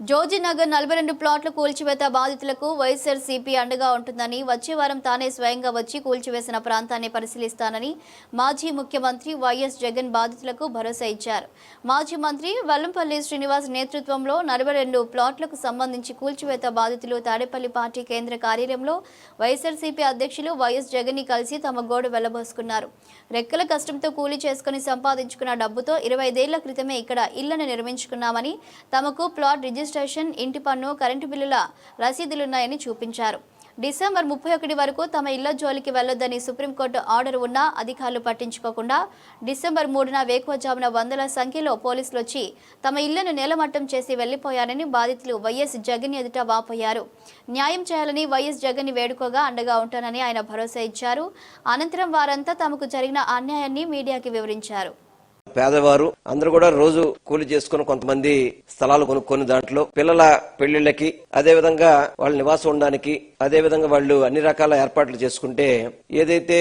జోజినగర్ నలభై రెండు ప్లాట్లు కూల్చివేత బాధితులకు వైఎస్ఆర్సీపీ అండగా ఉంటుందని వచ్చే వారం తానే స్వయంగా వచ్చి కూల్చివేసిన ప్రాంతాన్ని పరిశీలిస్తానని మాజీ ముఖ్యమంత్రి వైఎస్ జగన్ బాధితులకు భరోసా ఇచ్చారు. మాజీ మంత్రి వల్లంపల్లి శ్రీనివాస్ నేతృత్వంలో నలభై రెండు ప్లాట్లకు సంబంధించి కూల్చివేత బాధితులు తాడేపల్లి పార్టీ కేంద్ర కార్యాలయంలో వైఎస్ఆర్సీపీ అధ్యక్షులు వైఎస్ జగన్ని కలిసి తమ గోడు వెళ్ళబోసుకున్నారు. రెక్కల కష్టంతో కూలీ చేసుకుని సంపాదించుకున్న డబ్బుతో ఇరవై ఐదేళ్ళ క్రితమే ఇక్కడ ఇళ్ళను నిర్మించుకున్నామని తమకు ప్లాట్ రిజిస్టర్ రిజిస్ట్రేషన్ ఇంటి పన్ను కరెంటు బిల్లుల రసీదులున్నాయని చూపించారు. డిసెంబర్ ముప్పై ఒకటి వరకు తమ ఇళ్ళ జోలికి వెళ్ళొద్దని సుప్రీంకోర్టు ఆర్డర్ ఉన్నా అధికారులు పట్టించుకోకుండా డిసెంబర్ మూడున వేకువజామున వందల సంఖ్యలో పోలీసులు వచ్చి తమ ఇళ్ళను నేలమట్టం చేసి వెళ్ళిపోయారని బాధితులు వైఎస్ జగన్ ఎదుట వాపోయారు. న్యాయం చేయాలని వైఎస్ జగన్ వేడుకగా వేడుకోగా అండగా ఉంటానని ఆయన భరోసా ఇచ్చారు. అనంతరం వారంతా తమకు జరిగిన అన్యాయాన్ని మీడియాకి వివరించారు. పేదవారు అందరూ కూడా రోజు కూలి చేసుకుని కొంతమంది స్థలాలు కొనుక్కొని దాంట్లో పిల్లల పెళ్ళిళ్ళకి అదే విధంగా వాళ్ళ నివాసం ఉండడానికి అదే విధంగా వాళ్ళు అన్ని రకాల ఏర్పాట్లు చేసుకుంటే ఏదైతే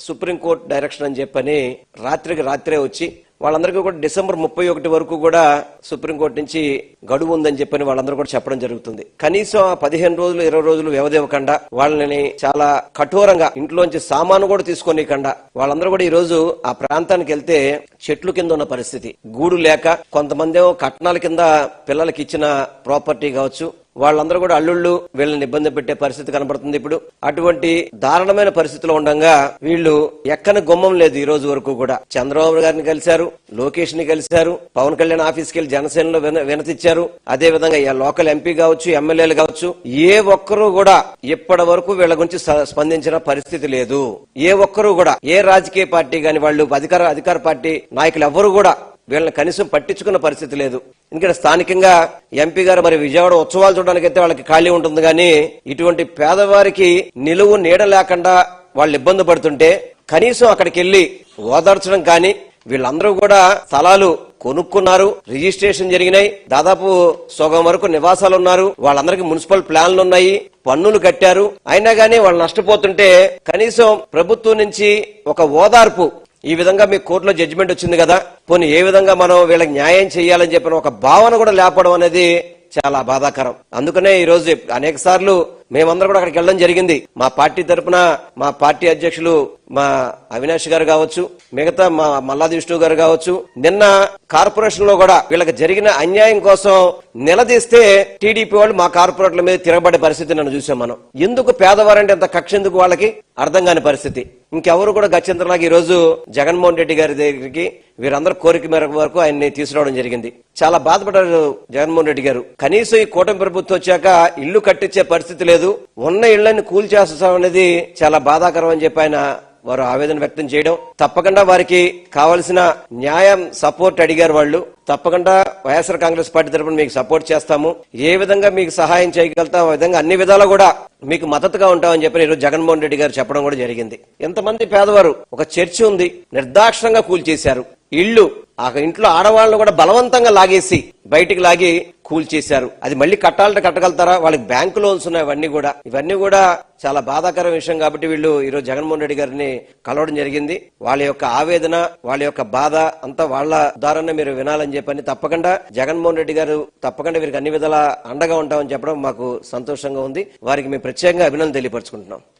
సుప్రీంకోర్టు డైరెక్షన్ అని చెప్పని రాత్రికి రాత్రే వచ్చి వాళ్ళందరికీ కూడా డిసెంబర్ ముప్పై ఒకటి వరకు కూడా సుప్రీంకోర్టు నుంచి గడువు ఉందని చెప్పని వాళ్ళందరూ కూడా చెప్పడం జరుగుతుంది. కనీసం ఆ పదిహేను రోజులు ఇరవై రోజులు వ్యవధి ఇవ్వకుండా వాళ్ళని చాలా కఠోరంగా ఇంట్లోంచి సామాను కూడా తీసుకోనికుండా వాళ్ళందరూ కూడా ఈ రోజు ఆ ప్రాంతానికి వెళ్తే చెట్లు కింద ఉన్న పరిస్థితి. గూడు లేక కొంతమంది ఏమో కట్నాల కింద పిల్లలకి ఇచ్చిన ప్రాపర్టీ కావచ్చు వాళ్ళందరూ కూడా అల్లుళ్ళు వీళ్ళని ఇబ్బంది పెట్టే పరిస్థితి కనబడుతుంది ఇప్పుడు. అటువంటి దారుణమైన పరిస్థితిలో ఉండగా వీళ్ళు ఎక్కని గుమ్మం లేదు ఈ రోజు వరకు కూడా. చంద్రబాబు గారిని కలిశారు లోకేష్ని కలిశారు పవన్ కళ్యాణ్ ఆఫీస్కి వెళ్ళి జనసేనలో వినతిచ్చారు. అదే విధంగా లోకల్ ఎంపీ కావచ్చు ఎమ్మెల్యేలు కావచ్చు ఏ ఒక్కరూ కూడా ఇప్పటి వరకు వీళ్ళ గురించి స్పందించిన పరిస్థితి లేదు. ఏ ఒక్కరూ కూడా ఏ రాజకీయ పార్టీ గాని వాళ్ళు అధికార అధికార పార్టీ నాయకులు ఎవ్వరు కూడా వీళ్ళని కనీసం పట్టించుకున్న పరిస్థితి లేదు. ఎందుకంటే స్థానికంగా ఎంపీ గారు మరి విజయవాడ ఉత్సవాలు చూడడానికి అయితే వాళ్ళకి ఖాళీ ఉంటుంది కానీ ఇటువంటి పేదవారికి నిలువు నీడ లేకుండా వాళ్ళు ఇబ్బంది పడుతుంటే కనీసం అక్కడికి వెళ్ళి ఓదార్చడం కానీ వీళ్ళందరూ కూడా స్థలాలు కొనుక్కున్నారు. రిజిస్ట్రేషన్ జరిగినాయి. దాదాపు సగం వరకు నివాసాలు ఉన్నారు వాళ్ళందరికీ మున్సిపల్ ప్లాన్లు ఉన్నాయి పన్నులు కట్టారు. అయినా గానీ వాళ్ళు నష్టపోతుంటే కనీసం ప్రభుత్వం నుంచి ఒక ఓదార్పు ఈ విధంగా మీ కోర్టులో జడ్జిమెంట్ వచ్చింది కదా? పోనీ ఏ విధంగా మనం వీళ్ళకి న్యాయం చేయాలని చెప్పిన ఒక భావన కూడా లేపడం అనేది చాలా బాధాకరం. అందుకనే ఈ రోజు అనేక సార్లు మేమందరం కూడా అక్కడికి వెళ్ళడం జరిగింది. మా పార్టీ తరపున మా పార్టీ అధ్యక్షులు మా అవినాష్ గారు కావచ్చు మిగతా మా మల్లాది విష్ణు గారు కావచ్చు నిన్న కార్పొరేషన్లో కూడా వీళ్ళకి జరిగిన అన్యాయం కోసం నిలదీస్తే టీడీపీ వాళ్ళు మా కార్పొరేట్ల మీద తిరగబడే పరిస్థితి నన్ను చూసాం మనం. ఎందుకు పేదవారంటే అంత కక్ష ఎందుకు వాళ్ళకి? అర్థం కాని పరిస్థితి. ఇంకెవరు కూడా గత్యంతరలాగా ఈ రోజు జగన్మోహన్ రెడ్డి గారి దగ్గరికి వీరందరూ కోరిక మేరకు వరకు ఆయన్ని తీసుకురావడం జరిగింది. చాలా బాధపడ్డారు జగన్మోహన్ రెడ్డి గారు. కనీసం ఈ కూటమి ప్రభుత్వం వచ్చాక ఇల్లు కట్టించే పరిస్థితి లేదు. ఉన్న ఇళ్ళను కూల్చేస్తాం అనేది చాలా బాధాకరం అని చెప్పి ఆయన వారు ఆవేదన వ్యక్తం చేయడం. తప్పకుండా వారికి కావలసిన న్యాయం సపోర్ట్ అడిగారు వాళ్ళు. తప్పకుండా వైఎస్ఆర్ కాంగ్రెస్ పార్టీ తరఫున మీకు సపోర్ట్ చేస్తాము. ఏ విధంగా మీకు సహాయం చేయగలుగుతాం ఆ విధంగా అన్ని విధాలు కూడా మీకు మద్దతుగా ఉంటామని చెప్పి ఈరోజు జగన్మోహన్ రెడ్డి గారు చెప్పడం కూడా జరిగింది. ఎంతమంది పేదవారు ఒక చర్చి ఉంది నిర్దాక్షణంగా కూల్చేశారు ఇల్లు ఆ ఇంట్లో ఆడవాళ్ళను కూడా బలవంతంగా లాగేసి బయటికి లాగి కూల్చేశారు అది మళ్ళీ కట్టాలంటే కట్టగలుగుతారా? వాళ్ళకి బ్యాంకు లోన్స్ ఉన్నాయి ఇవన్నీ కూడా. ఇవన్నీ కూడా చాలా బాధాకర విషయం కాబట్టి వీళ్ళు ఈరోజు జగన్మోహన్ రెడ్డి గారిని కలవడం జరిగింది. వాళ్ళ యొక్క ఆవేదన వాళ్ళ యొక్క బాధ అంతా వాళ్ళ ఉదాహరణ మీరు వినాలని చెప్పని తప్పకుండా జగన్మోహన్ రెడ్డి గారు తప్పకుండా వీరికి అన్ని విధాలా అండగా ఉంటామని చెప్పడం మాకు సంతోషంగా ఉంది. వారికి మేము ప్రత్యేకంగా అభినందన తెలియపరచుకుంటున్నాం.